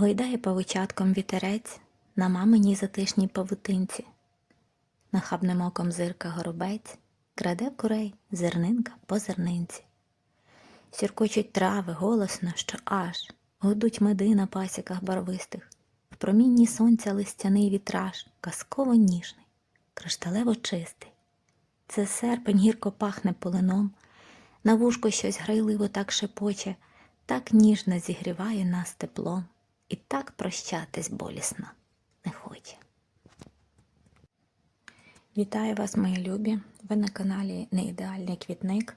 Гойдає павучатком вітерець на маминій затишній павутинці. Нахабним оком зирка горобець, краде курей зернинка по зернинці. Сіркочуть трави голосно, що аж гудуть меди на пасіках барвистих, в промінні сонця листяний вітраж, казково ніжний, кришталево чистий. Це серпень гірко пахне полином, на вушко щось грайливо так шепоче, так ніжно зігріває нас теплом, і так прощатись болісно не хоче. Вітаю вас, мої любі! Ви на каналі Неідеальний квітник.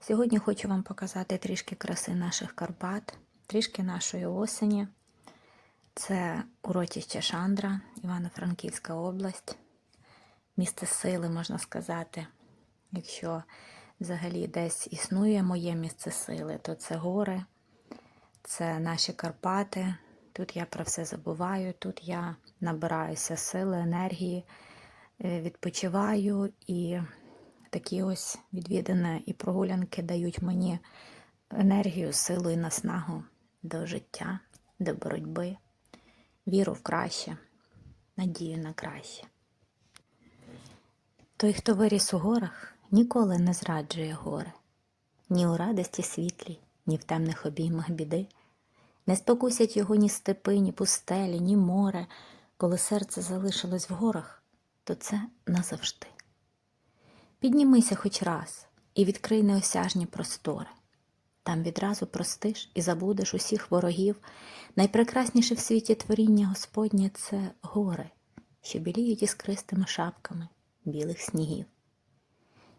Сьогодні хочу вам показати трішки краси наших Карпат, трішки нашої осені. Це урочище Шандра, Івано-Франківська область, місце сили, можна сказати. Якщо взагалі десь існує моє місце сили, то це гори, це наші Карпати. Тут я про все забуваю, тут я набираюся сили, енергії, е, відпочиваю і такі ось відвідини і прогулянки дають мені енергію, силу і наснагу до життя, до боротьби, віру в краще, надію на краще. Той, хто виріс у горах, ніколи не зраджує гори, ні у радості світлій, ні в темних обіймах біди. Не спокусять його ні степи, ні пустелі, ні море. Коли серце залишилось в горах, то це назавжди. Піднімися хоч раз і відкрий неосяжні простори. Там відразу простиш і забудеш усіх ворогів. Найпрекрасніше в світі творіння Господнє це гори, що біліють іскристими шапками білих снігів.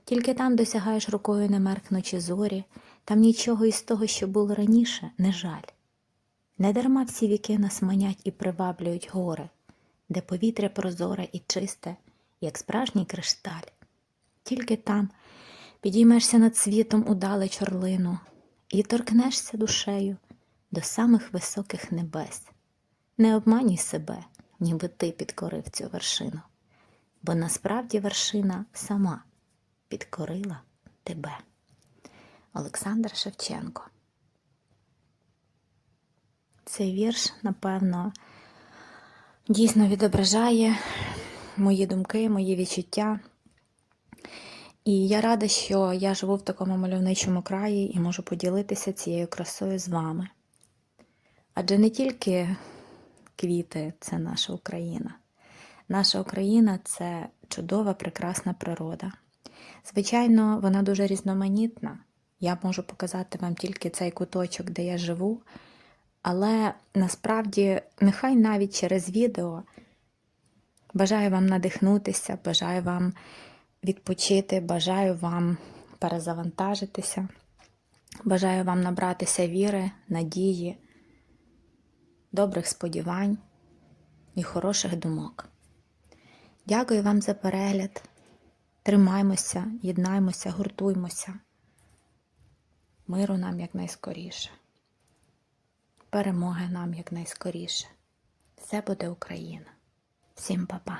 Тільки там досягаєш рукою немеркнучі зорі, там нічого із того, що було раніше, не жаль. Недарма всі віки нас манять і приваблюють гори, де повітря прозоре і чисте, як справжній кришталь. Тільки там підіймешся над світом у далеч орлину і торкнешся душею до самих високих небес. Не обманюй себе, ніби ти підкорив цю вершину, бо насправді вершина сама підкорила тебе. Олександр Шевченко цей вірш, напевно, дійсно відображає мої думки, мої відчуття. І я рада, що я живу в такому мальовничому краї і можу поділитися цією красою з вами. Адже не тільки квіти це наша Україна. Наша Україна це чудова, прекрасна природа. Звичайно, вона дуже різноманітна. Я можу показати вам тільки цей куточок, де я живу. Але насправді, нехай навіть через відео бажаю вам надихнутися, бажаю вам відпочити, бажаю вам перезавантажитися, бажаю вам набратися віри, надії, добрих сподівань і хороших думок. Дякую вам за перегляд. Тримаймося, єднаймося, гуртуймося. Миру нам якнайскоріше перемоги нам якнайскоріше. Все буде Україна. Всім па-па!